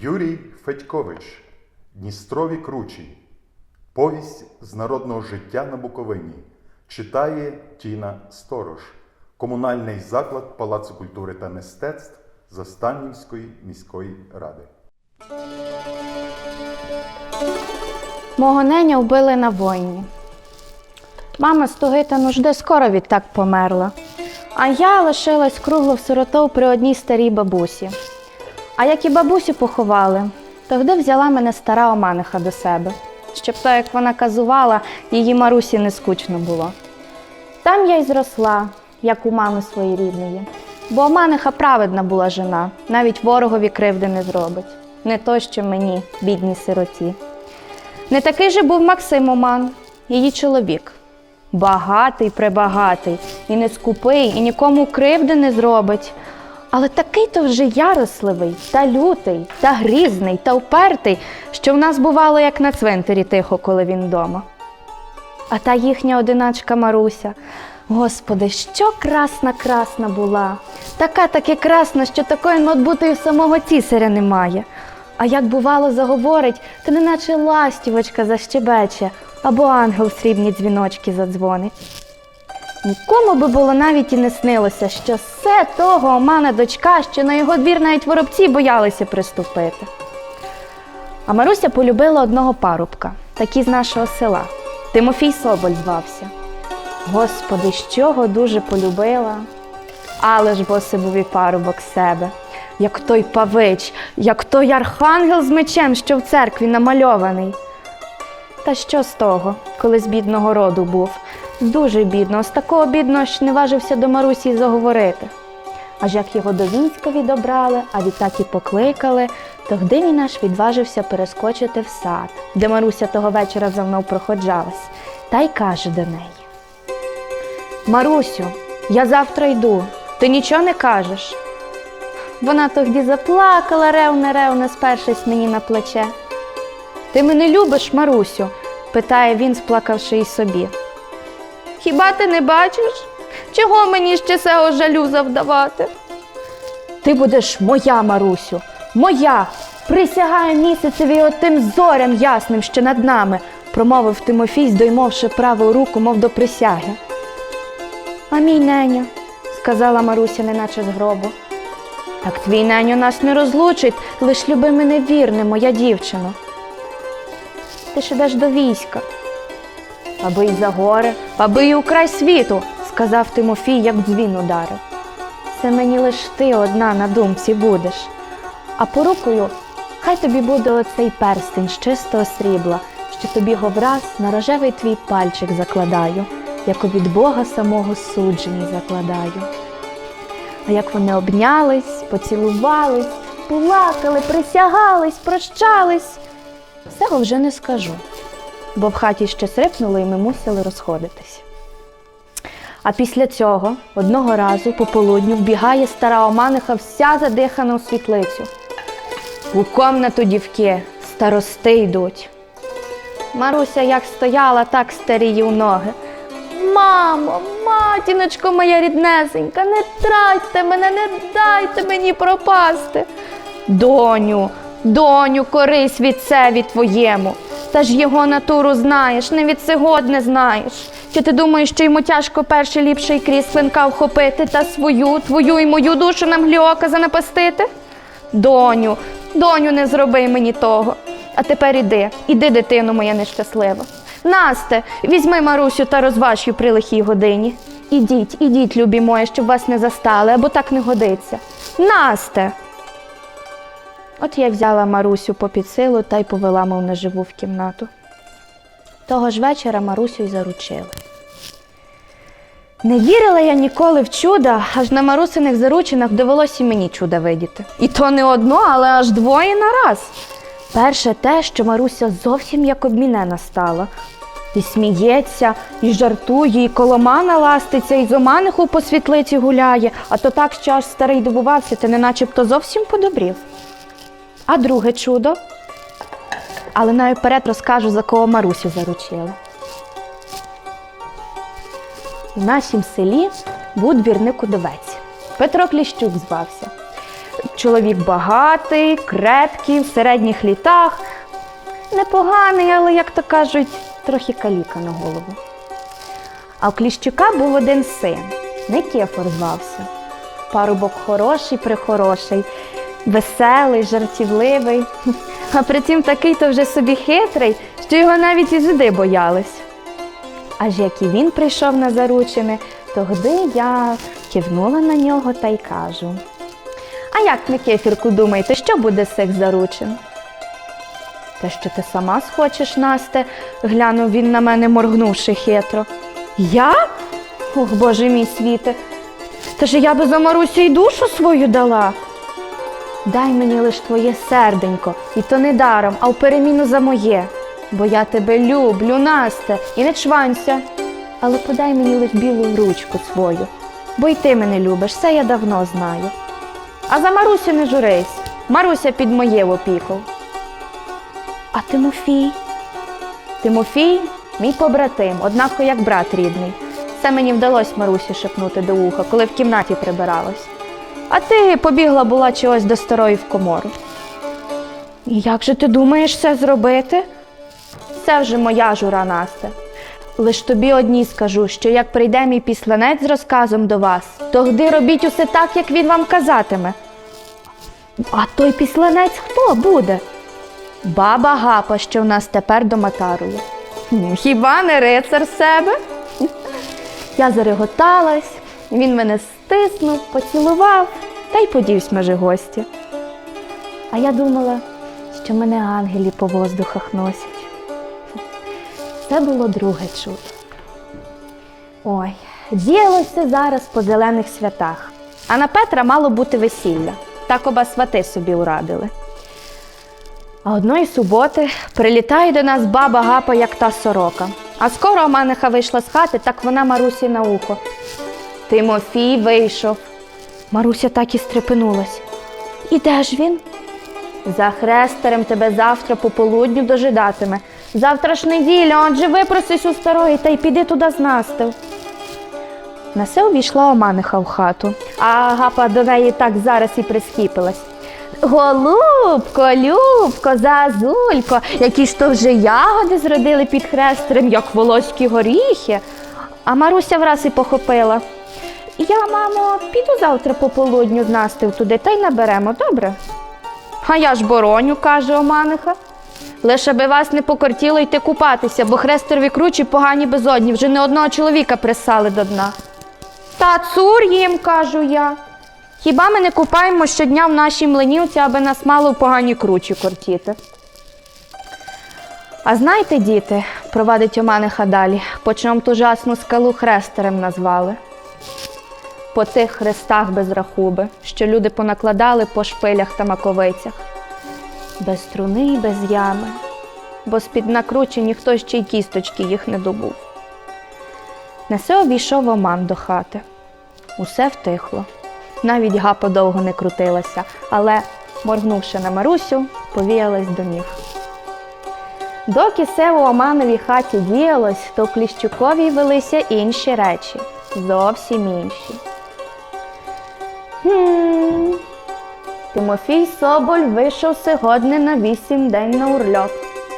Юрій Федькович, Дністрові кручі. Повість з народного життя на Буковині. Читає Тіна Сторож. Комунальний заклад Палацу культури та мистецтв Застанівської міської ради. Мого неня вбили на війні. Мама з туги та нужди скоро відтак померла, а я лишилась кругло в сиротов при одній старій бабусі. А як і бабусю поховали, тогди взяла мене стара оманиха до себе, щоб то, як вона казувала, її Марусі не скучно було. Там я й зросла, як у мами своєї рідної. Бо оманиха праведна була жена, навіть ворогові кривди не зробить. Не то, що мені, бідній сироті. Не такий же був Максим Оман, її чоловік. Багатий, пребагатий, і не скупий, і нікому кривди не зробить. Але такий то вже яросливий, та лютий, та грізний, та впертий, що в нас бувало як на цвинтарі тихо, коли він вдома. А та їхня одиначка Маруся. Господи, що красна красна була. Така таки красна, що такої, мабуть, і в самого цісаря немає. А як бувало заговорить, то неначе ластівочка защебече, або ангел срібні дзвіночки задзвонить. Нікому би було навіть і не снилося, що все того омана дочка, що на його двір навіть воробці боялися приступити. А Маруся полюбила одного парубка, такий з нашого села. Тимофій Соболь звався. Господи, що його дуже полюбила. Але ж боси був і парубок себе, як той павич, як той архангел з мечем, що в церкві намальований. Та що з того, коли з бідного роду був? Дуже бідного, з такого бідного, що не важився до Марусі й заговорити. Аж як його до війська відобрали, а відтак і покликали, тогди він аж відважився перескочити в сад, де Маруся того вечора за мною проходжалась, та й каже до неї: Марусю, я завтра йду, ти нічого не кажеш. Вона тоді заплакала, ревне, ревне, спершись мені на плече. Ти мене любиш, Марусю? питає він, сплакавши й собі. Хіба ти не бачиш? Чого мені ще сего жалю завдавати? Ти будеш моя, Марусю, моя. Присягаю місяцеві отим зорям ясним, що над нами, промовив Тимофій, здоймовши праву руку, мов до присяги. А мій неню, сказала Маруся, неначе з гробу. Так твій неню нас не розлучить, лиш люби мене вірне, моя дівчино. Ти ж ідеш до війська. Аби й за гори, аби й у край світу, сказав Тимофій, як дзвін ударив. Це мені лиш ти одна на думці будеш. А порукою хай тобі буде оцей перстень з чистого срібла, що тобі говраз на рожевий твій пальчик закладаю, як від Бога самого суджені закладаю. А як вони обнялись, поцілувались, плакали, присягались, прощались, всього вже не скажу, бо в хаті ще срипнуло і ми мусили розходитись. А після цього одного разу по полудню вбігає стара оманиха вся задихана у світлицю. У комнату дівки старости йдуть. Маруся як стояла, так старіє у ноги. Мамо, матіночко моя ріднесенька, не тратьте мене, не дайте мені пропасти. Доню, доню, корись від цеві твоєму. Та ж його натуру знаєш, не від сьогодні знаєш. Чи ти думаєш, що йому тяжко перше ліпший крізь свинка вхопити та свою, твою і мою душу на мглі ока занапастити? Доню, доню, не зроби мені того. А тепер іди, іди, дитино моя нещаслива. Насте, візьми Марусю та розваж її при лихій годині. Ідіть, ідіть, любі моє, щоб вас не застали, або так не годиться. Насте. От я взяла Марусю попід силу та й повела, мов наживу в кімнату. Того ж вечора Марусю й заручили. Не вірила я ніколи в чуда, аж на Марусиних заручинах довелося і мені чуда видіти. І то не одно, але аж двоє на раз. Перше те, що Маруся зовсім як обмінена стала. І сміється, і жартує, і коломана ластиться, і з оманиху по світлиці гуляє, а то так, що аж старий дивувався, ти не начебто зовсім подобрів. А друге чудо. Але найперед розкажу, за кого Марусю заручили. В нашім селі був двірник удовець. Петро Кліщук звався. чоловік багатий, крепкий, в середніх літах. Непоганий, але, як то кажуть, трохи каліка на голову. А у Кліщука був один син, Никифор звався. Парубок хороший, прихороший, веселий, жартівливий. А притім такий то вже собі хитрий, що його навіть і жиди боялись. Аж як і він прийшов на заручини, тогди я кивнула на нього та й кажу. А як, Никифірку, думаєте, що буде з цих заручин? Те, що ти сама схочеш, Насте, глянув він на мене, моргнувши хитро. Я? Ох, Боже мій світе, та ж я би за Марусю й душу свою дала. Дай мені лиш твоє серденько, і то не даром, а в переміну за моє. Бо я тебе люблю, Насте, і не чванься. Але подай мені лиш білу ручку свою, бо й ти мене любиш, це я давно знаю. А за Марусю не журись, Маруся під моє опіку. А Тимофій? Тимофій мій побратим, однако як брат рідний. Це мені вдалося Марусі шепнути до вуха, коли в кімнаті прибиралась. А ти побігла була чогось до старої в комору. І як же ти думаєш це зробити? Це вже моя жура, Насте. Лиш тобі одній скажу, що як прийде мій післанець з розказом до вас, тогди робіть усе так, як він вам казатиме. А той післанець хто буде? Баба Гапа, що в нас тепер доматарує. Хм, Хіба не рицар себе? Я зареготалась, він мене стиснув, поцілував та й подівсь межи гості. А я думала, що мене ангелі по воздухах носять. Це було друге чудо. Ой, діялося зараз по зелених святах. А на Петра мало бути весілля. Так оба свати собі урадили. А одної суботи прилітає до нас баба гапа, як та сорока. А скоро Оманиха вийшла з хати, так вона Марусі на ухо. Тимофій вийшов. Маруся так і стрепенулась. І де ж він? За хрестерем тебе завтра по полудню дожидатиме. Завтра ж неділя, отже випросись у старої та й піди туди з Настею. На це увійшла Оманиха в хату, а гапа до неї так зараз і прискіпилась. Голубко, Любко, Зазулько, які ж то вже ягоди зродили під хрестерем, як волоські горіхи. А Маруся враз і похопила. Я, мамо, піду завтра по полудню з Настею туди та й наберемо, добре? А я ж бороню, каже Оманиха. Лише би вас не покортіло йти купатися, бо хрестерові кручі погані безодні, вже не одного чоловіка присали до дна. Та цур їм, кажу я. Хіба ми не купаємо щодня в нашій млинівці, аби нас мало в погані кручі кортіти? А знаєте, діти, провадить Оманиха далі, по чому ту жасну скалу хрестерем назвали. По тих хрестах без рахуби, що люди понакладали по шпилях та маковицях. Без струни і без ями, бо з-під накручі ніхто ще й кісточки їх не добув. Несе обійшов Оман до хати. Усе втихло. Навіть гапа довго не крутилася, але, моргнувши на Марусю, повіялась до ніг. Доки все у Омановій хаті діялось, то в Кліщуковій велися інші речі, зовсім інші. Хм. Тимофій Соболь вийшов сьогодні на вісім день на урльоп,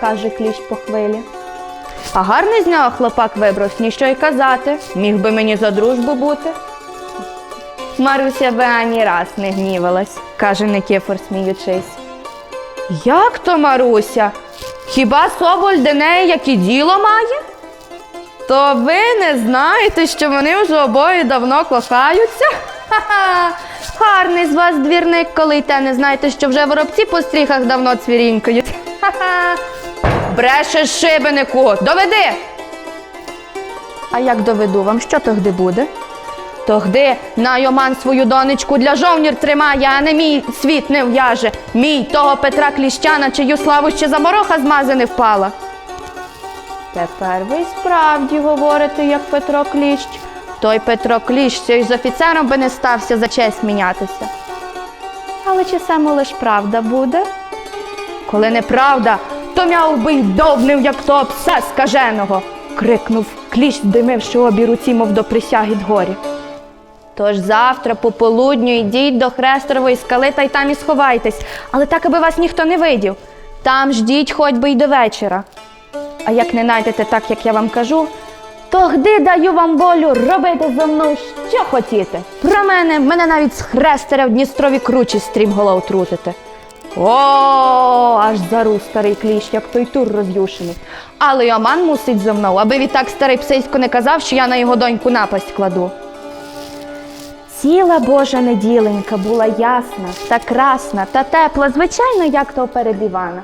каже кліщ по хвилі. А гарний з нього хлопак вибрав, ніщо й казати, міг би мені за дружбу бути. Маруся би ані раз не гнівалась, каже Никифор, сміючись. Як то, Маруся? Хіба Соболь до неї як і діло має? То ви не знаєте, що вони вже обоє давно кохаються? Ха-ха! Гарний з вас двірник, коли й те не знаєте, що вже воробці по стріхах давно цвірінькають. Ха-ха! Брешеш шибенику, доведи! А як доведу вам, що тогди буде? Тогди найоман свою донечку для жовнір тримає, а не мій світ не в'яже. Мій того Петра Кліщана, чию славу ще за мороха змази не впала. Тепер ви справді говорите, як Петро Кліщ. Той Петро Кліщ ще й з офіцером би не стався за честь мінятися. Але чи саме лиш правда буде? Коли неправда, то мяв би й довбнив, як то пса скаженого, крикнув кліщ, здимивши обі руці, мов до присяги дгорі. Тож завтра по полудню йдіть до Хрестерової скали та й там і сховайтесь, але так, аби вас ніхто не видів. Там ждіть хоч би й до вечора. А як не знайдете так, як я вам кажу, то гди даю вам волю робити зо мною, що хотіте. Про мене, мене навіть з хрестеря в Дністрові кручі стрімголов трутите. О, аж зару старий кліщ, як той тур роз'юшений. Але й Оман мусить зо мною, аби відтак старий псисько не казав, що я на його доньку напасть кладу. Ціла Божа неділенька була ясна та красна та тепла, звичайно, як то перед Івана.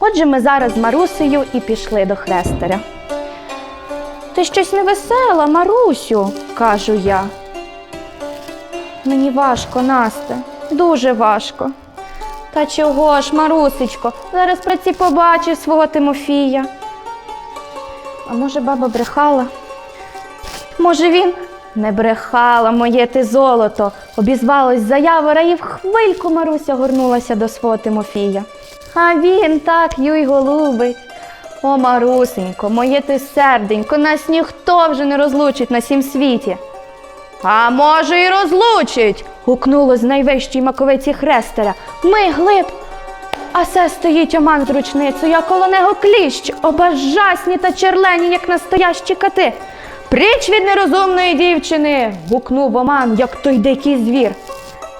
Отже, ми зараз з Марусею і пішли до хрестаря. Ти щось невесела, Марусю, кажу я. Мені важко, Насте, дуже важко. Та чого ж, Марусечко, зараз при ці побачиш свого Тимофія. А може, баба брехала? Може, він не брехала моє ти золото, обізвалась заявора і в хвильку Маруся горнулася до свого Тимофія. А він так юй голубить. О, Марусенько, моє ти серденько, нас ніхто вже не розлучить на сім світі. А може, й розлучить. гукнуло з найвищої маковиці хрестера. Ми глиб. А се стоїть оман з ручницею, а коло нього кліщ, обажасні та черлені, як настоящі кати. Пріч від нерозумної дівчини. гукнув оман, як той дикий звір.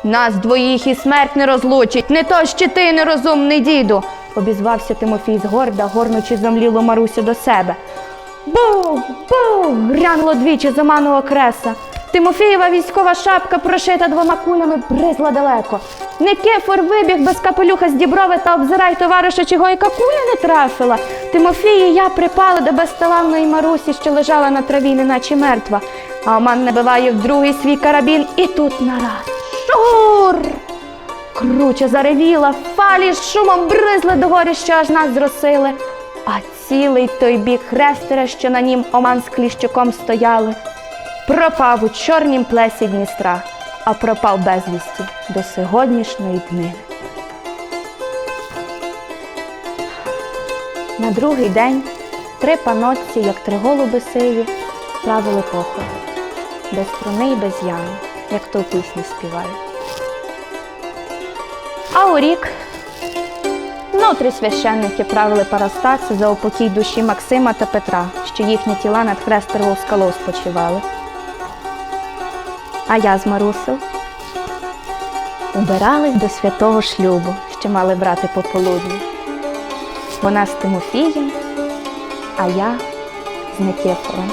Нас двоїх і смерть не розлучить, не то ще ти, нерозумний діду, обізвався Тимофій згорда, горнучи замлілу Марусю до себе. Бух, бух! грянуло двічі з оманого креса. Тимофієва військова шапка, прошита двома кулями, бризла далеко. Никифор вибіг без капелюха з діброви та обзирай товариша, чого яка куля не трафила. Тимофій і я припали до безталанної Марусі, що лежала на траві, неначе мертва. А Оман набиває в другий свій карабін і тут нараз. Шур! Круче заревіла, фалі з шумом бризли догорі, що аж нас зросили. А цілий той бік хрестера, що на нім оман з кліщуком стояли, пропав у чорнім плесі Дністра, а пропав безвісті до сьогоднішньої днини. На другий день три панотці, як три голуби сиві, правили похорон, без труни й без ями, як то в пісні співають. А у рік внутрі священники правили парастаси за упокій душі Максима та Петра, що їхні тіла над хрестерову скалою спочивали. А я з Марусею убирались до святого шлюбу, що мали брати пополудні. Вона з Тимофієм, а я з Никифором.